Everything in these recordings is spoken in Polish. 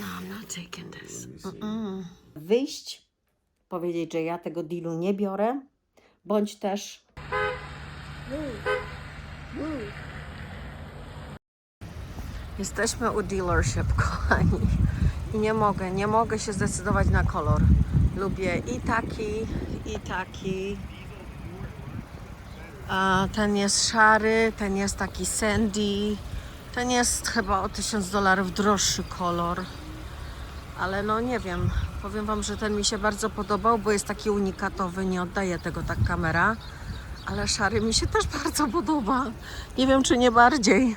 No, I'm not taking this. Wyjść, powiedzieć, że ja tego dealu nie biorę, bądź też Jesteśmy u dealership, kochani. I nie mogę, nie mogę się zdecydować na kolor. Lubię i taki, i taki. A ten jest szary, ten jest taki sandy. Ten jest chyba o 1000 dolarów droższy kolor. Ale no nie wiem, powiem Wam, że ten mi się bardzo podobał, bo jest taki unikatowy, nie oddaje tego tak kamera. Ale szary mi się też bardzo podoba. Nie wiem, czy nie bardziej.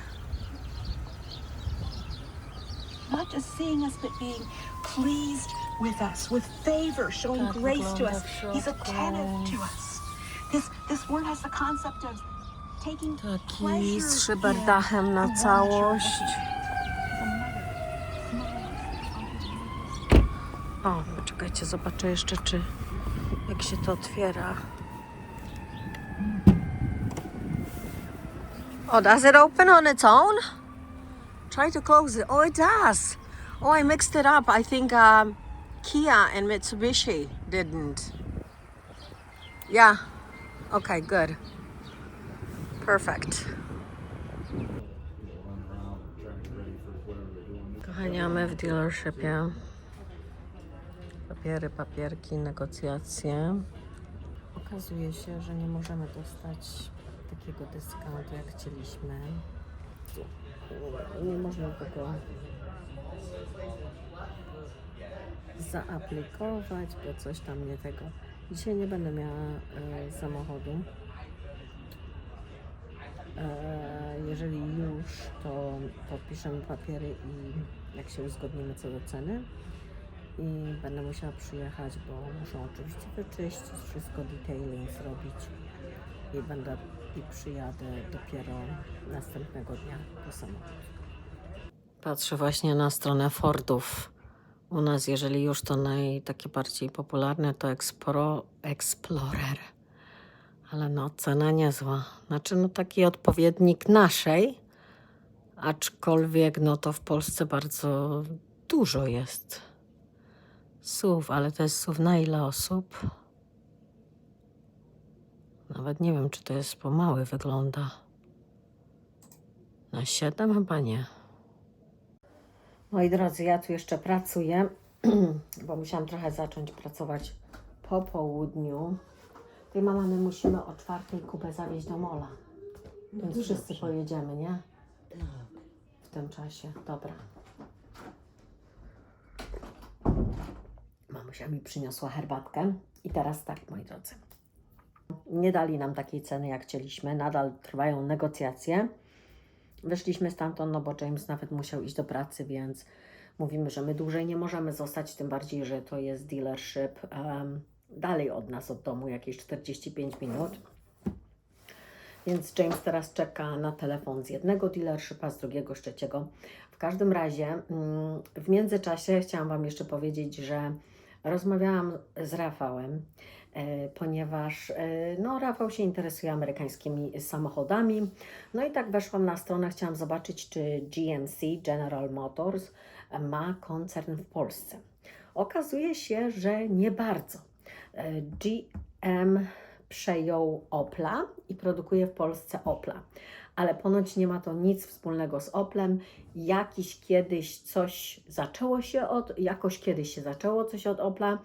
not just seeing us, but being pleased with us, with favor, showing Tak grace to us. He's attentive to us. This this word has the concept of taking Taki pleasure z szyberdachem na całość. O, poczekajcie, zobaczę jeszcze, czy jak się to otwiera. Oh, does it open on its own? Try to close it. Oh, it does. Oh, I mixed it up. I think um, Kia and Mitsubishi didn't. Yeah. Okay, good. Perfect. Kochani, my w dealershipie. Papiery, papierki, negocjacje. Okazuje się, że nie możemy dostać takiego dyskontu, jak chcieliśmy. Nie można tego zaaplikować, bo coś tam nie tego. Dzisiaj nie będę miała e, samochodu. E, jeżeli już, to podpiszemy papiery i jak się uzgodnimy co do ceny. I będę musiała przyjechać, bo muszę oczywiście wyczyścić, wszystko detailing zrobić. I będę i przyjadę dopiero następnego dnia po samochód. Patrzę właśnie na stronę Fordów. U nas, jeżeli już to naj, takie bardziej popularne, to Expro, Explorer. Ale no, cena niezła. Znaczy, no taki odpowiednik naszej, aczkolwiek no to w Polsce bardzo dużo jest SUV, ale to jest SUV na ile osób? Nawet nie wiem, czy to jest pomały wygląda. Na 7 chyba nie. Moi drodzy, ja tu jeszcze pracuję, bo musiałam trochę zacząć pracować po południu. Tej mama, my musimy o czwartej Kubę zawieźć do mola. Więc wszyscy pojedziemy, nie? tak. W tym czasie. Dobra. Mamusia mi przyniosła herbatkę. I teraz tak, moi drodzy. Nie dali nam takiej ceny, jak chcieliśmy. Nadal trwają negocjacje. Wyszliśmy stamtąd, no bo James nawet musiał iść do pracy, więc mówimy, że my dłużej nie możemy zostać, tym bardziej, że to jest dealership em, dalej od nas, od domu, jakieś 45 minut. Więc James teraz czeka na telefon z jednego dealershipa, z drugiego, z trzeciego. W każdym razie, mm, w międzyczasie chciałam Wam jeszcze powiedzieć, że rozmawiałam z Rafałem, e, ponieważ e, no, Rafał się interesuje amerykańskimi samochodami. No i tak weszłam na stronę, chciałam zobaczyć, czy GMC, General Motors, ma koncern w Polsce. Okazuje się, że nie bardzo. E, GM przejął Opla i produkuje w Polsce Opla. Ale ponoć nie ma to nic wspólnego z Oplem. Jakiś kiedyś coś zaczęło się od, jakoś kiedyś się zaczęło coś od Opla,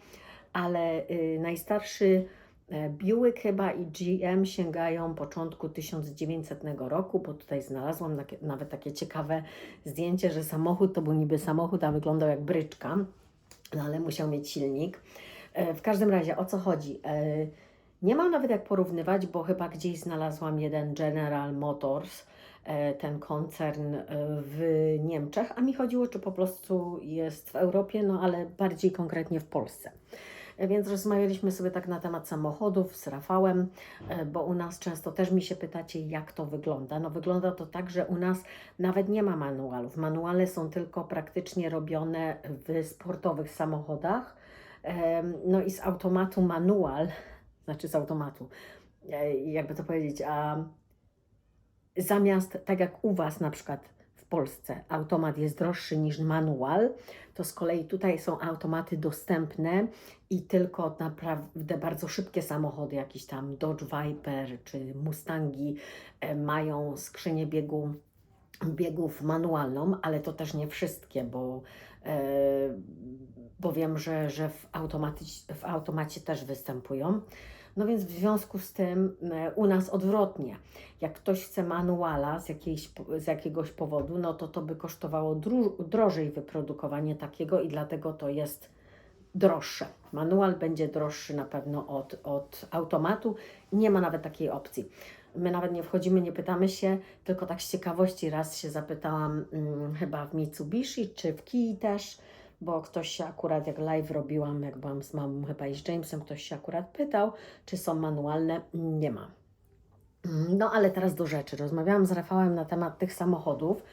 ale y, najstarszy e, Buick chyba i GM sięgają początku 1900 roku, bo tutaj znalazłam nawet takie ciekawe zdjęcie, że samochód to był niby samochód, a wyglądał jak bryczka, no ale musiał mieć silnik. E, W każdym razie o co chodzi? Nie mam nawet jak porównywać, bo chyba gdzieś znalazłam jeden General Motors, e, ten koncern e, w Niemczech, a mi chodziło, czy po prostu jest w Europie, no ale bardziej konkretnie w Polsce. E, Więc rozmawialiśmy sobie tak na temat samochodów z Rafałem, bo u nas często też mi się pytacie, jak to wygląda. No wygląda to tak, że u nas nawet nie ma manualów. Manuale są tylko praktycznie robione w sportowych samochodach. No i z automatu manual, znaczy z automatu, e, jakby to powiedzieć, a zamiast tak jak u Was na przykład w Polsce automat jest droższy niż manual, to z kolei tutaj są automaty dostępne i tylko naprawdę bardzo szybkie samochody, jakieś tam Dodge Viper czy Mustangi e, mają skrzynię biegu, biegów manualną, ale to też nie wszystkie, bo, e, bo wiem, że, że w, w automacie też występują. No więc w związku z tym e, u nas odwrotnie. Jak ktoś chce manuala z, jakiejś, z jakiegoś powodu, no to to by kosztowało drożej wyprodukowanie takiego i dlatego to jest droższe. Manual będzie droższy na pewno od, od automatu. Nie ma nawet takiej opcji. My nawet nie wchodzimy, nie pytamy się, tylko tak z ciekawości raz się zapytałam mm, chyba w Mitsubishi czy w Kii też, bo ktoś się akurat, jak live robiłam, jak byłam z mamą chyba i z Jamesem, ktoś się akurat pytał, czy są manualne. Nie ma. No ale teraz do rzeczy. Rozmawiałam z Rafałem na temat tych samochodów.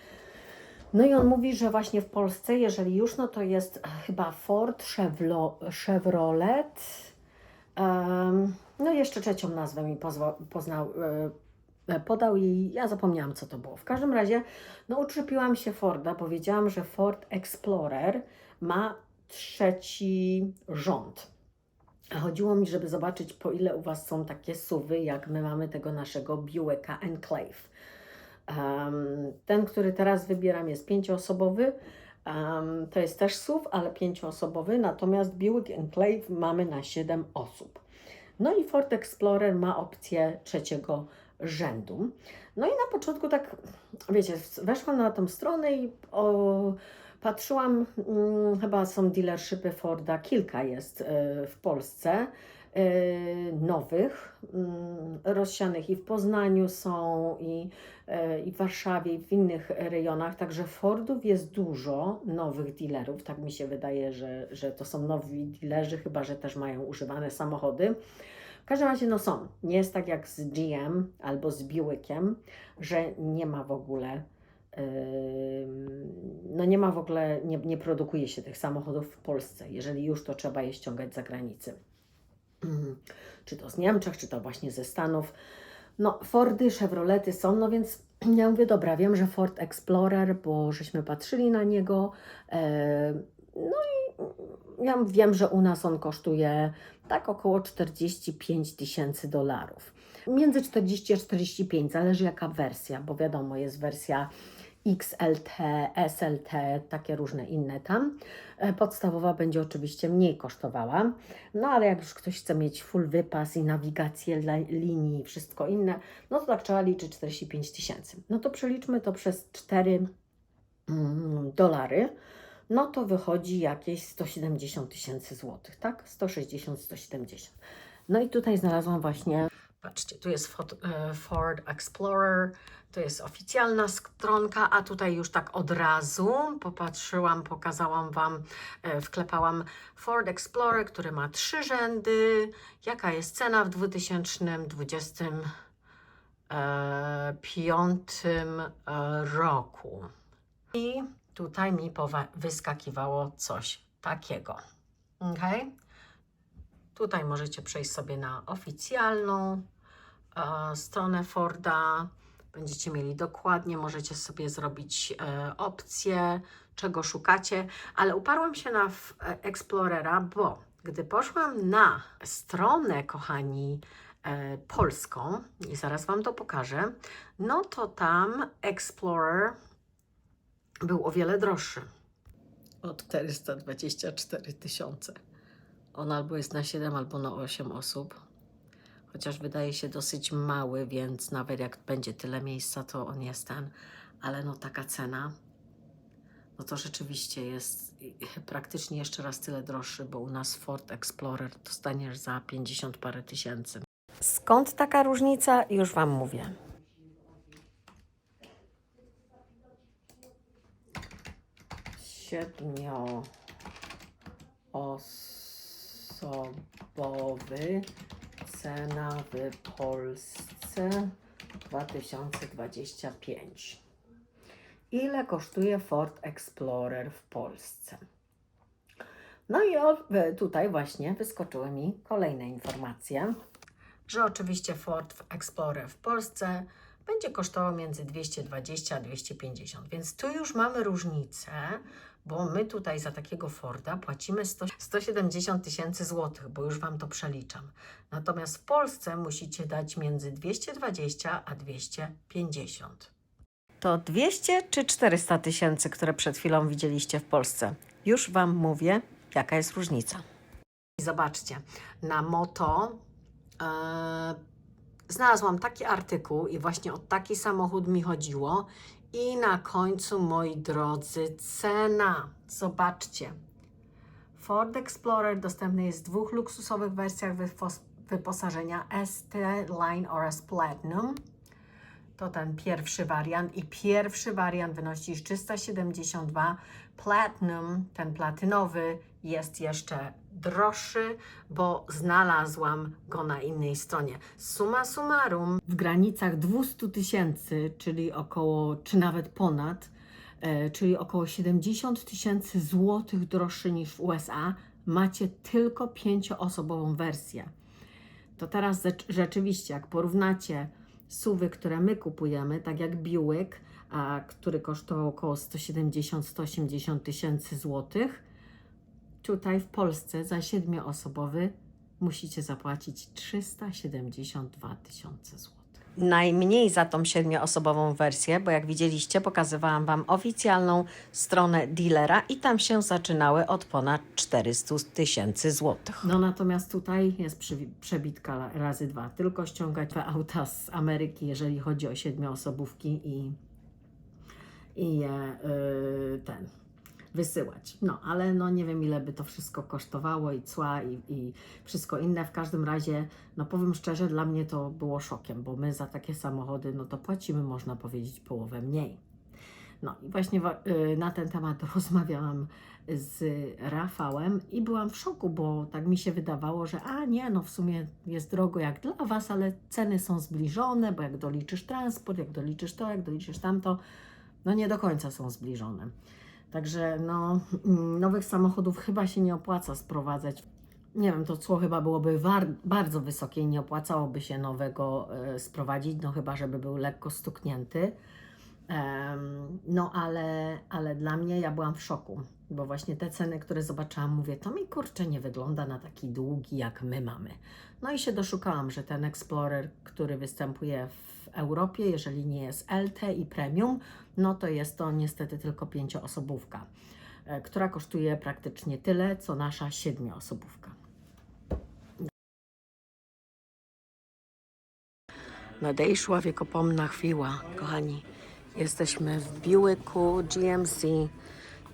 No i on mówi, że właśnie w Polsce, jeżeli już, no to jest e, chyba Ford, Chevlo, Chevrolet. em, no jeszcze trzecią nazwę mi pozwa, poznał, e, podał i ja zapomniałam, co to było. W każdym razie, no uczepiłam się Forda, powiedziałam, że Ford Explorer ma trzeci rząd. Chodziło mi, żeby zobaczyć, po ile u Was są takie suwy, jak my mamy tego naszego Buicka Enclave. Um, ten, który teraz wybieram, jest pięcioosobowy. Um, to jest też SUV, ale pięcioosobowy, natomiast Buick Enclave mamy na 7 osób. No i Ford Explorer ma opcję trzeciego rzędu. No i na początku tak, wiecie, weszłam na tą stronę i o, patrzyłam, mm, chyba są dealershipy Forda, kilka jest y, w Polsce, y, nowych, mm, rozsianych i w Poznaniu są, i, y, i w Warszawie, i w innych rejonach, także Fordów jest dużo, nowych dealerów, tak mi się wydaje, że, że to są nowi dealerzy, chyba, że też mają używane samochody. W każdym razie no są, nie jest tak jak z GM albo z Buickiem, że nie ma w ogóle no nie ma w ogóle, nie, nie produkuje się tych samochodów w Polsce. Jeżeli już, to trzeba je ściągać z zagranicy. Mm, Czy to z Niemczech, czy to właśnie ze Stanów. No, Fordy, Chevrolety są, no więc ja mówię, dobra, wiem, że Ford Explorer, bo żeśmy patrzyli na niego. No i ja wiem, że u nas on kosztuje tak około 45 tysięcy dolarów. Między 40 a 45, zależy jaka wersja, bo wiadomo, jest wersja XLT, SLT, takie różne inne tam. E, Podstawowa będzie oczywiście mniej kosztowała, no ale jak już ktoś chce mieć full wypas i nawigację linii i wszystko inne, no to tak trzeba liczyć 45 tysięcy. No to przeliczmy to przez 4 mm, dolary, no to wychodzi jakieś 170 tysięcy złotych, tak? 160-170. No i tutaj znalazłam właśnie Patrzcie, tu jest Ford, e, Ford Explorer, to jest oficjalna stronka, a tutaj już tak od razu popatrzyłam, pokazałam Wam, e, wklepałam Ford Explorer, który ma trzy rzędy. Jaka jest cena w 2025 e, roku? I tutaj mi wyskakiwało coś takiego. Ok? Tutaj możecie przejść sobie na oficjalną e, stronę Forda. Będziecie mieli dokładnie, możecie sobie zrobić e, opcję, czego szukacie, ale uparłam się na e, Explorera, bo gdy poszłam na stronę, kochani, e, polską, i zaraz Wam to pokażę, no to tam Explorer był o wiele droższy. Od 424 tysiące. On albo jest na 7, albo na 8 osób. Chociaż wydaje się dosyć mały, więc nawet jak będzie tyle miejsca, to on jest ten. Ale no taka cena, no to rzeczywiście jest praktycznie jeszcze raz tyle droższy, bo u nas Ford Explorer dostaniesz za 50 parę tysięcy. Skąd taka różnica? Już Wam mówię. Siedmio osobowy cena w Polsce 2025. Ile kosztuje Ford Explorer w Polsce? No i tutaj właśnie wyskoczyły mi kolejne informacje, że oczywiście Ford Explorer w Polsce będzie kosztował między 220 a 250. Więc tu już mamy różnicę, bo my tutaj za takiego Forda płacimy 100, 170 tysięcy złotych, bo już Wam to przeliczam. Natomiast w Polsce musicie dać między 220 a 250. To 200 czy 400 tysięcy, które przed chwilą widzieliście w Polsce? Już Wam mówię, jaka jest różnica. I zobaczcie, na moto e, znalazłam taki artykuł i właśnie o taki samochód mi chodziło. I na końcu, moi drodzy, cena. Zobaczcie. Ford Explorer dostępny jest w dwóch luksusowych wersjach wyposażenia ST Line oraz Platinum. To ten pierwszy wariant i pierwszy wariant wynosi 372. Platinum, ten platynowy, jest jeszcze droższy, bo znalazłam go na innej stronie. Suma summarum, W granicach 200 tysięcy, czyli około, czy nawet ponad, e, czyli około 70 tysięcy złotych droższy niż w USA, macie tylko pięcioosobową wersję. To teraz ze- rzeczywiście, jak porównacie suwy, które my kupujemy, tak jak Buick, a, który kosztował około 170-180 tysięcy złotych, tutaj w Polsce za siedmioosobowy musicie zapłacić 372 tysiące złotych. Najmniej za tą siedmioosobową wersję, bo jak widzieliście, pokazywałam Wam oficjalną stronę dealera i tam się zaczynały od ponad 400 tysięcy złotych. No natomiast tutaj jest przy, przebitka razy dwa. Tylko ściągać auta z Ameryki, jeżeli chodzi o siedmioosobówki i, i je y, ten wysyłać. No, ale no nie wiem ile by to wszystko kosztowało i cła i, i wszystko inne. W każdym razie, no powiem szczerze, dla mnie to było szokiem, bo my za takie samochody, no to płacimy, można powiedzieć, połowę mniej. No i właśnie y, na ten temat rozmawiałam z Rafałem i byłam w szoku, bo tak mi się wydawało, że a nie, no w sumie jest drogo jak dla Was, ale ceny są zbliżone, bo jak doliczysz transport, jak doliczysz to, jak doliczysz tamto, no nie do końca są zbliżone. Także no, mm, nowych samochodów chyba się nie opłaca sprowadzać. Nie wiem, to cło chyba byłoby bardzo wysokie i nie opłacałoby się nowego e, sprowadzić, no chyba, żeby był lekko stuknięty. No ale, ale dla mnie ja byłam w szoku, bo właśnie te ceny, które zobaczyłam, mówię, to mi kurczę nie wygląda na taki długi, jak my mamy. No i się doszukałam, że ten Explorer, który występuje w Europie, jeżeli nie jest LT i Premium, no to jest to niestety tylko pięcioosobówka, e, która kosztuje praktycznie tyle, co nasza siedmioosobówka. Nadejszła wiekopomna chwila, kochani. Jesteśmy w Buicku GMC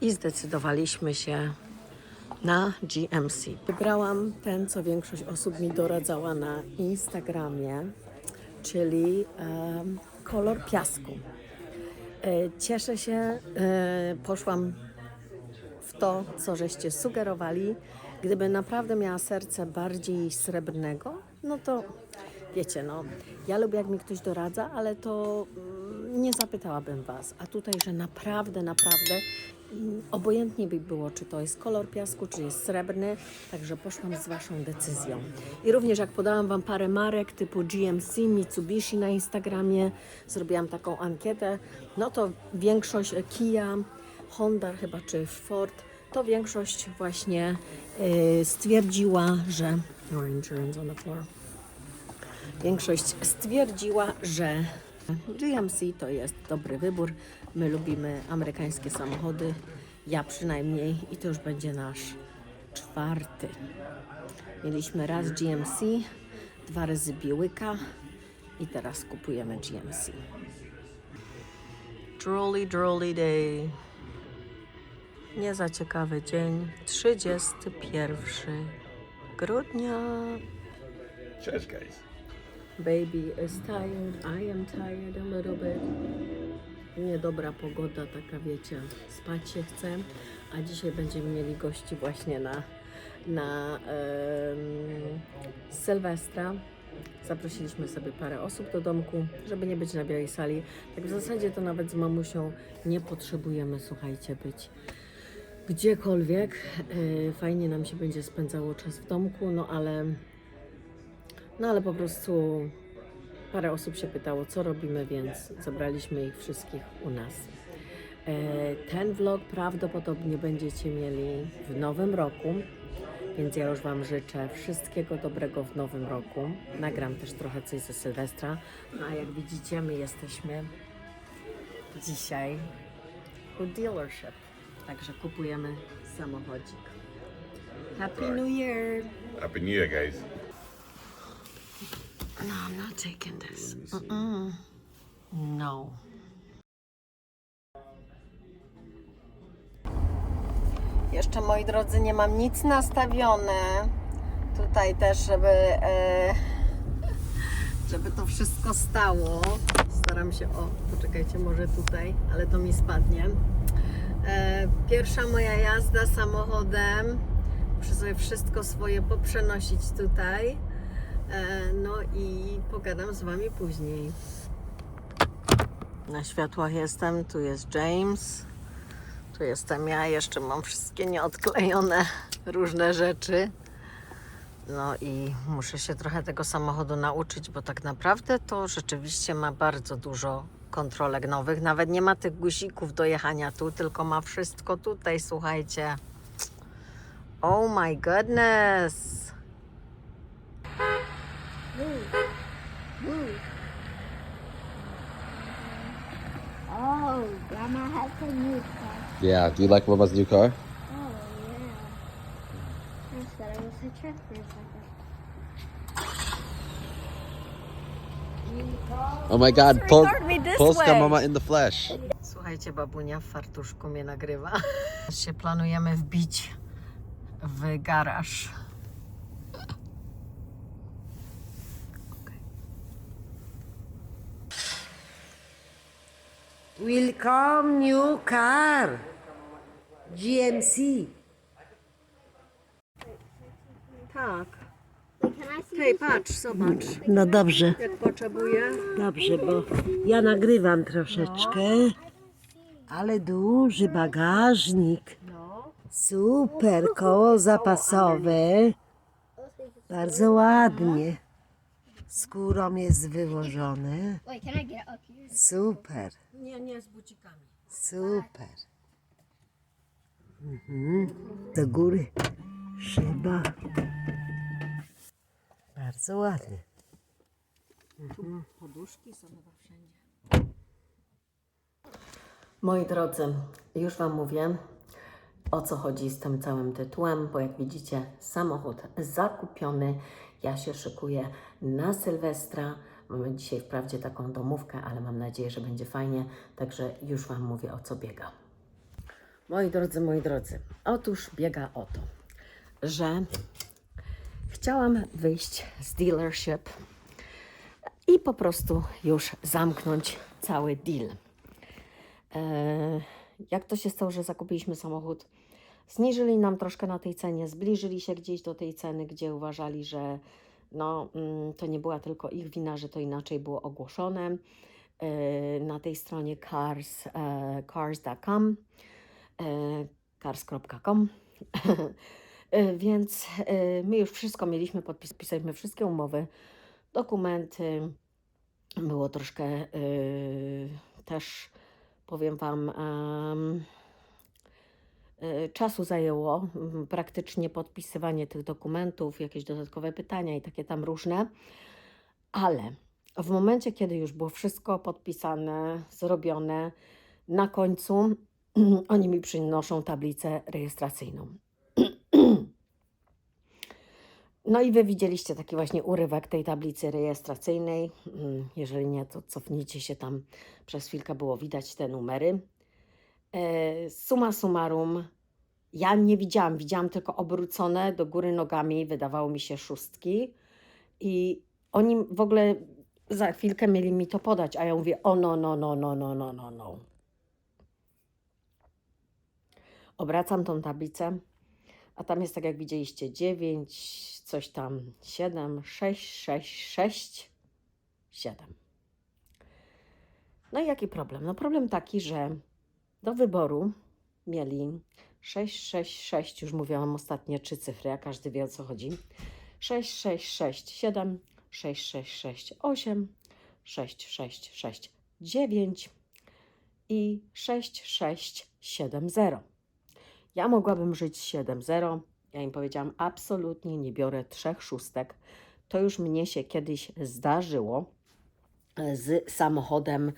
i zdecydowaliśmy się na GMC. Wybrałam ten, co większość osób mi doradzała na Instagramie, czyli kolor piasku. E, Cieszę się, e, poszłam w to, co żeście sugerowali. Gdyby naprawdę miała serce bardziej srebrnego, no to wiecie, no, ja lubię jak mi ktoś doradza, ale to mm, nie zapytałabym Was. A tutaj, że naprawdę, naprawdę obojętnie by było, czy to jest kolor piasku, czy jest srebrny, także poszłam z Waszą decyzją. I również jak podałam Wam parę marek typu GMC, Mitsubishi na Instagramie, zrobiłam taką ankietę, no to większość Kia, Honda chyba, czy Ford, to większość właśnie y, stwierdziła, że... No on the floor. Większość stwierdziła, że GMC to jest dobry wybór. My lubimy amerykańskie samochody, ja przynajmniej, i to już będzie nasz czwarty. Mieliśmy raz GMC, dwa razy Buicka i teraz kupujemy GMC. Drolly, drolly day. Nie za ciekawy dzień. 31 grudnia. Cześć, guys. Baby is tired, I am tired a little bit. Niedobra pogoda, taka wiecie, spać się chce, a dzisiaj będziemy mieli gości właśnie na, na em, Sylwestra. Zaprosiliśmy sobie parę osób do domku, żeby nie być na białej sali. Tak w zasadzie to nawet z mamusią nie potrzebujemy, słuchajcie, być gdziekolwiek. E, Fajnie nam się będzie spędzało czas w domku, no ale no ale po prostu Parę osób się pytało, co robimy, więc zebraliśmy ich wszystkich u nas. E, Ten vlog prawdopodobnie będziecie mieli w nowym roku, więc ja już Wam życzę wszystkiego dobrego w nowym roku. Nagram też trochę coś ze Sylwestra. No a jak widzicie, my jesteśmy dzisiaj u dealership. Także kupujemy samochodzik. Happy New Year! Happy New Year, guys. No, I'm not taking this. Mm-mm. No. Jeszcze moi drodzy, nie mam nic nastawione. Tutaj też, żeby, e, żeby to wszystko stało. Staram się, o, poczekajcie, może tutaj, ale to mi spadnie. E, pierwsza moja jazda samochodem. Muszę sobie wszystko swoje poprzenosić tutaj. E, No i pogadam z Wami później. Na światłach jestem, tu jest James, tu jestem ja, jeszcze mam wszystkie nieodklejone różne rzeczy. No i muszę się trochę tego samochodu nauczyć, bo tak naprawdę to rzeczywiście ma bardzo dużo kontrolek nowych. Nawet nie ma tych guzików do jechania tu, tylko ma wszystko tutaj, słuchajcie. Oh my goodness! Oh, Has a new car. Yeah. Do you like Mama's new car? Oh, yeah. I thought it was a truck for a second. Oh my God! Pol- Polska way. Mama in the flesh. Słuchajcie, babunia w fartuszku mnie nagrywa. się planujemy wbić w garaż. Welcome new car. GMC. Tak. Hej, patrz, zobacz. No dobrze, Jak potrzebuję. dobrze, bo ja nagrywam troszeczkę. Ale duży bagażnik. Super, koło zapasowe. Bardzo ładnie. Skórą jest wyłożone. Wait, can I get up here? Super, Nie, nie, z bucikami. super. Mhm. Do góry szyba. Bardzo ładnie. Poduszki są chyba wszędzie. Moi drodzy, już Wam mówię, o co chodzi z tym całym tytułem, bo jak widzicie, samochód zakupiony. Ja się szykuję na Sylwestra. Mamy dzisiaj wprawdzie taką domówkę, ale mam nadzieję, że będzie fajnie, także już Wam mówię, o co biega. Moi drodzy, moi drodzy, otóż biega o to, że chciałam wyjść z dealership i po prostu już zamknąć cały deal. E, jak to się stało, że zakupiliśmy samochód? Zniżyli nam troszkę na tej cenie, zbliżyli się gdzieś do tej ceny, gdzie uważali, że no, mm, to nie była tylko ich wina, że to inaczej było ogłoszone e, na tej stronie cars, cars.com, e, cars.com. E, Więc my już wszystko mieliśmy, podpis- podpisaliśmy wszystkie umowy, dokumenty. Było troszkę też, powiem Wam, czasu zajęło mm, praktycznie podpisywanie tych dokumentów, jakieś dodatkowe pytania i takie tam różne, ale w momencie, kiedy już było wszystko podpisane, zrobione, na końcu oni mi przynoszą tablicę rejestracyjną. No i wy widzieliście taki właśnie urywek tej tablicy rejestracyjnej. Mm, Jeżeli nie, to cofnijcie się tam. Przez chwilkę było widać te numery. E, Suma summarum, ja nie widziałam, widziałam tylko obrócone do góry nogami, wydawało mi się szóstki. I oni w ogóle za chwilkę mieli mi to podać, a ja mówię: O no, no, no, no, no, no, no, no. Obracam tą tablicę, a tam jest tak jak widzieliście 9, coś tam 7, 6, 6, 6, 7. No i jaki problem? No problem taki, że do wyboru mieli 6, 6, 6, już mówiłam ostatnie trzy cyfry, a każdy wie o co chodzi. 6, 6, 6, 7, 6, 6, 6, 8, 6669 i 6670. Ja mogłabym żyć z 7-0. Ja im powiedziałam, absolutnie nie biorę trzech szóstek. To już mnie się kiedyś zdarzyło z samochodem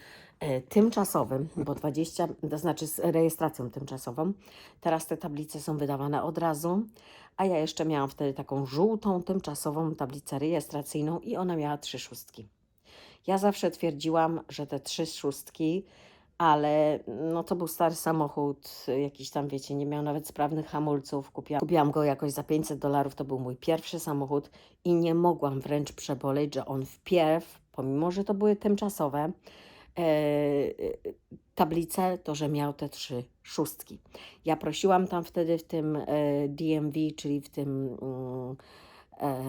tymczasowym, bo 20, to znaczy z rejestracją tymczasową. Teraz te tablice są wydawane od razu, a ja jeszcze miałam wtedy taką żółtą, tymczasową tablicę rejestracyjną i ona miała trzy szóstki. Ja zawsze twierdziłam, że te trzy szóstki, ale no to był stary samochód, jakiś tam, wiecie, nie miał nawet sprawnych hamulców. Kupiłam, kupiłam go jakoś za 500 dolarów, to był mój pierwszy samochód i nie mogłam wręcz przeboleć, że on wpierw, pomimo że to były tymczasowe, e, tablice, to że miał te trzy szóstki. Ja prosiłam tam wtedy w tym e, DMV, czyli w tym mm, e,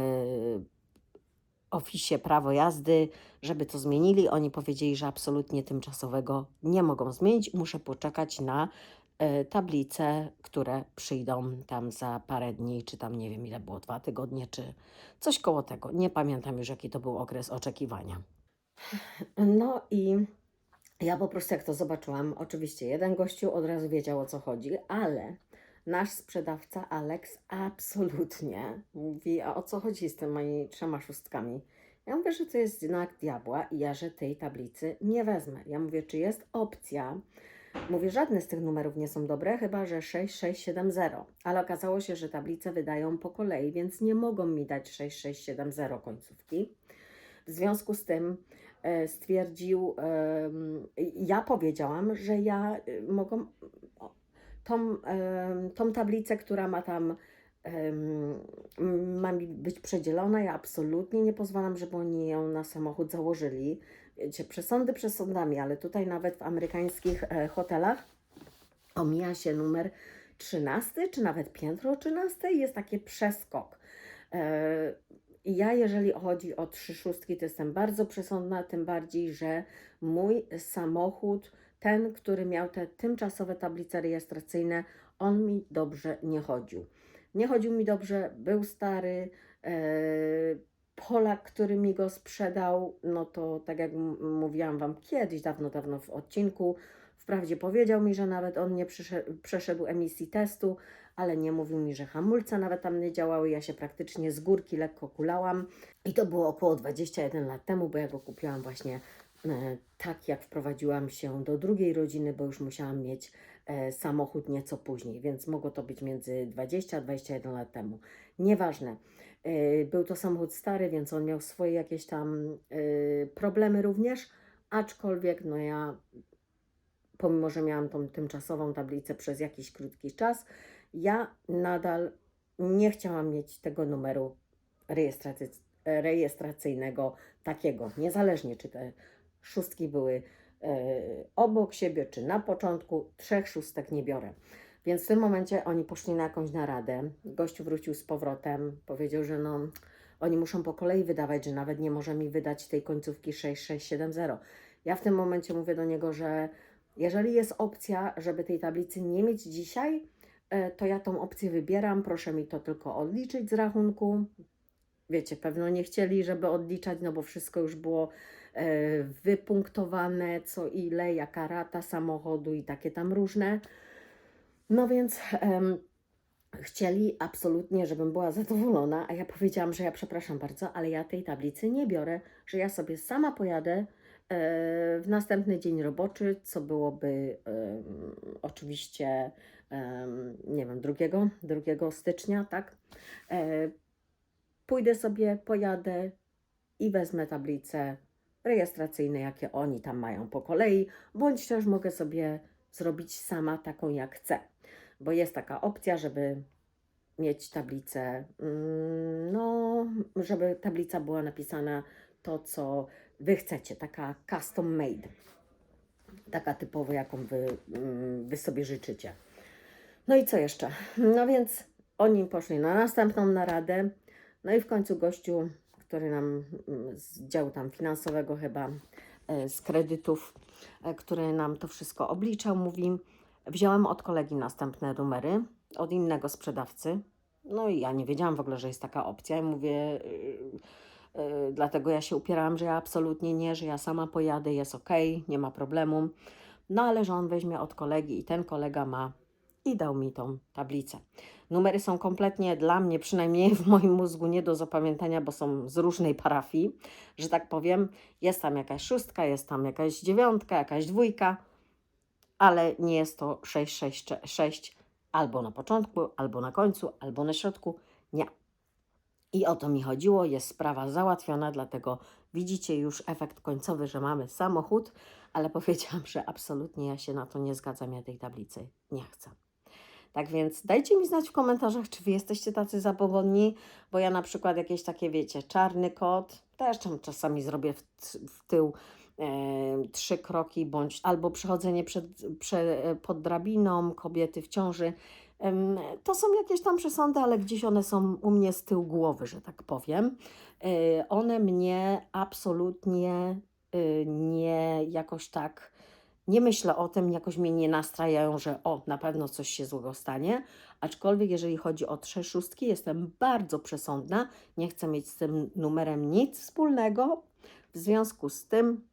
oficie prawo jazdy, żeby to zmienili. Oni powiedzieli, że absolutnie tymczasowego nie mogą zmienić. Muszę poczekać na e, tablice, które przyjdą tam za parę dni, czy tam nie wiem ile było, dwa tygodnie, czy coś koło tego. Nie pamiętam już jaki to był okres oczekiwania. No i ja po prostu jak to zobaczyłam, oczywiście jeden gościu od razu wiedział o co chodzi, ale nasz sprzedawca Alex absolutnie mówi, a o co chodzi z tymi trzema szóstkami? Ja mówię, że to jest znak diabła i ja, że tej tablicy nie wezmę. Ja mówię, czy jest opcja, mówię, żadne z tych numerów nie są dobre, chyba że 6670, ale okazało się, że tablice wydają po kolei, więc nie mogą mi dać 6670 końcówki. W związku z tym stwierdził, em, ja powiedziałam, że ja y, mogę tą, tą tablicę, która ma tam ma mi być przedzielona, ja absolutnie nie pozwalam, żeby oni ją na samochód założyli. Wiecie, przesądy przesądami, ale tutaj nawet w amerykańskich e, hotelach omija się numer 13, czy nawet piętro 13 i jest taki przeskok. I ja, jeżeli chodzi o trzy szóstki, to jestem bardzo przesądna, tym bardziej, że mój samochód, ten, który miał te tymczasowe tablice rejestracyjne, on mi dobrze nie chodził. Nie chodził mi dobrze, był stary. E, Polak, który mi go sprzedał, no to tak jak mówiłam Wam kiedyś, dawno, dawno w odcinku, wprawdzie powiedział mi, że nawet on nie przeszedł emisji testu, ale nie mówił mi, że hamulce nawet tam nie działały. Ja się praktycznie z górki lekko kulałam. I to było około 21 lat temu, bo ja go kupiłam właśnie e, tak, jak wprowadziłam się do drugiej rodziny, bo już musiałam mieć e, samochód nieco później, więc mogło to być między 20 a 21 lat temu. Nieważne. E, Był to samochód stary, więc on miał swoje jakieś tam problemy również, aczkolwiek no ja pomimo, że miałam tą tymczasową tablicę przez jakiś krótki czas, ja nadal nie chciałam mieć tego numeru rejestracy, rejestracyjnego takiego, niezależnie czy te szóstki były e, obok siebie, czy na początku, trzech szóstek nie biorę. Więc w tym momencie oni poszli na jakąś naradę. Gościu wrócił z powrotem, powiedział, że no, oni muszą po kolei wydawać, że nawet nie może mi wydać tej końcówki 6670. Ja w tym momencie mówię do niego, że jeżeli jest opcja, żeby tej tablicy nie mieć dzisiaj, e, to ja tą opcję wybieram. Proszę mi to tylko odliczyć z rachunku. Wiecie, pewno nie chcieli, żeby odliczać, no bo wszystko już było e, wypunktowane, co ile, jaka rata samochodu i takie tam różne. No więc em, chcieli absolutnie, żebym była zadowolona, a ja powiedziałam, że ja przepraszam bardzo, ale ja tej tablicy nie biorę, że ja sobie sama pojadę w następny dzień roboczy, co byłoby oczywiście, nie wiem, 2, 2 stycznia, tak? E, pójdę sobie, pojadę i wezmę tablice rejestracyjne, jakie oni tam mają po kolei, bądź też mogę sobie zrobić sama taką, jak chcę. Bo jest taka opcja, żeby mieć tablicę, mm, no, żeby tablica była napisana to, co Wy chcecie, taka custom made, taka typowa, jaką Wy, mm, wy sobie życzycie. No i co jeszcze? No więc oni poszli na następną naradę, no i w końcu gościu, który nam mm, z działu tam finansowego chyba, e, z kredytów, e, który nam to wszystko obliczał, mówi, wziąłem od kolegi następne numery, od innego sprzedawcy, no i ja nie wiedziałam w ogóle, że jest taka opcja i mówię, y, dlatego ja się upierałam, że ja absolutnie nie, że ja sama pojadę, jest ok, nie ma problemu. No ale że on weźmie od kolegi i ten kolega ma i dał mi tą tablicę. Numery są kompletnie dla mnie, przynajmniej w moim mózgu, nie do zapamiętania, bo są z różnej parafii, że tak powiem. Jest tam jakaś szóstka, jest tam jakaś dziewiątka, jakaś dwójka, ale nie jest to 666 albo na początku, albo na końcu, albo na środku. Nie. I o to mi chodziło, jest sprawa załatwiona, dlatego widzicie już efekt końcowy, że mamy samochód, ale powiedziałam, że absolutnie ja się na to nie zgadzam, ja tej tablicy nie chcę. Tak więc dajcie mi znać w komentarzach, czy wy jesteście tacy zabobonni, bo ja na przykład jakieś takie, wiecie, czarny kot, też tam czasami zrobię w, w tył e, trzy kroki, bądź albo przechodzenie przed, prze, pod drabiną, kobiety w ciąży. To są jakieś tam przesądy, ale gdzieś one są u mnie z tyłu głowy, że tak powiem. E, One mnie absolutnie y, nie jakoś tak, nie myślę o tym, jakoś mnie nie nastrajają, że o, na pewno coś się złego stanie. Aczkolwiek, jeżeli chodzi o trzy szóstki, jestem bardzo przesądna, nie chcę mieć z tym numerem nic wspólnego. W związku z tym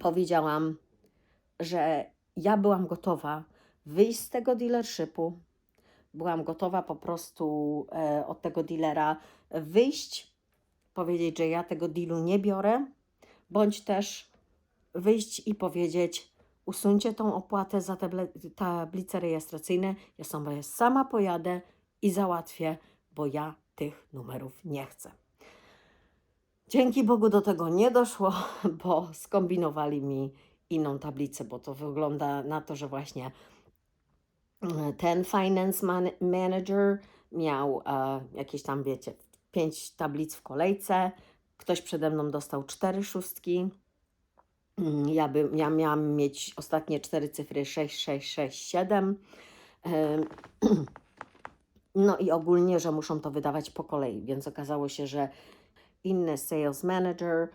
powiedziałam, że ja byłam gotowa wyjść z tego dealershipu. Byłam gotowa po prostu e, od tego dealera wyjść, powiedzieć, że ja tego dealu nie biorę, bądź też wyjść i powiedzieć: usuńcie tą opłatę za table, tablice rejestracyjne. Ja sobie sama pojadę i załatwię, bo ja tych numerów nie chcę. Dzięki Bogu do tego nie doszło, bo skombinowali mi inną tablicę, bo to wygląda na to, że właśnie ten finance man manager miał e, jakieś tam, wiecie, pięć tablic w kolejce. Ktoś przede mną dostał cztery szóstki. Mm, Ja, by, ja miałam mieć ostatnie cztery cyfry 6667. Em, No i ogólnie, że muszą to wydawać po kolei, więc okazało się, że inny sales manager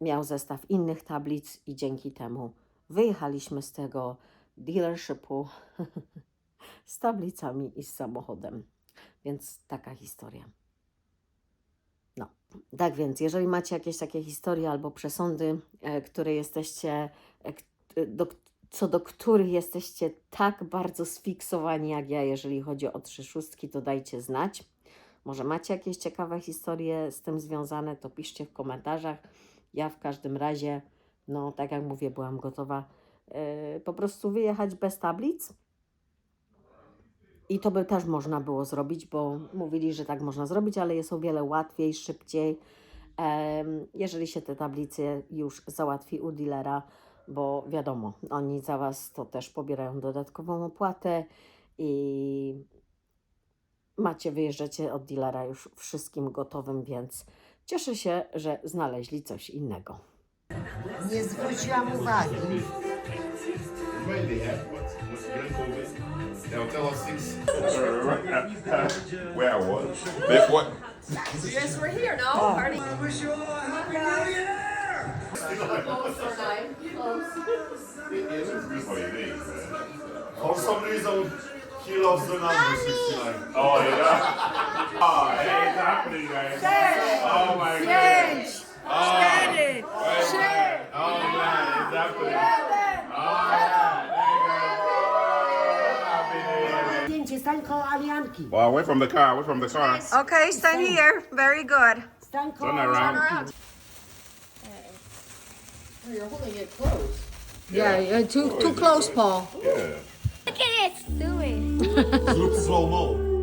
miał zestaw innych tablic i dzięki temu wyjechaliśmy z tego dealershipu z tablicami i z samochodem. Więc taka historia. No, tak więc, jeżeli macie jakieś takie historie albo przesądy, e, które jesteście, e, k- do, co do których jesteście tak bardzo sfiksowani jak ja, jeżeli chodzi o trzy szóstki, to dajcie znać. Może macie jakieś ciekawe historie z tym związane, to piszcie w komentarzach. Ja w każdym razie, no tak jak mówię, byłam gotowa e, po prostu wyjechać bez tablic. I to by też można było zrobić, bo mówili, że tak można zrobić, ale jest o wiele łatwiej, szybciej, jeżeli się te tablice już załatwi u dealera, bo wiadomo, oni za Was to też pobierają dodatkową opłatę i macie, wyjeżdżacie od dealera już wszystkim gotowym, więc cieszę się, że znaleźli coś innego. Nie zwróciłam uwagi. Maybe, yeah. What's, what's during COVID? They'll tell us six. Where I was. They, what? You guys were here, no? Party. For some reason, he loves the number 69. Oh, yeah? Oh, hey, it's happening, guys. Oh, my goodness. Oh, wait, wait. Oh, man, it's happening. Stanko Alianki. Well, away from the car, away from the car. Okay, stand here. Very good. Stanko Turn around. Alianki. Oh, you're holding it close. Yeah, yeah too, oh, too close. Paul. Yeah. Look at it, it's doing. Sloop slow mo.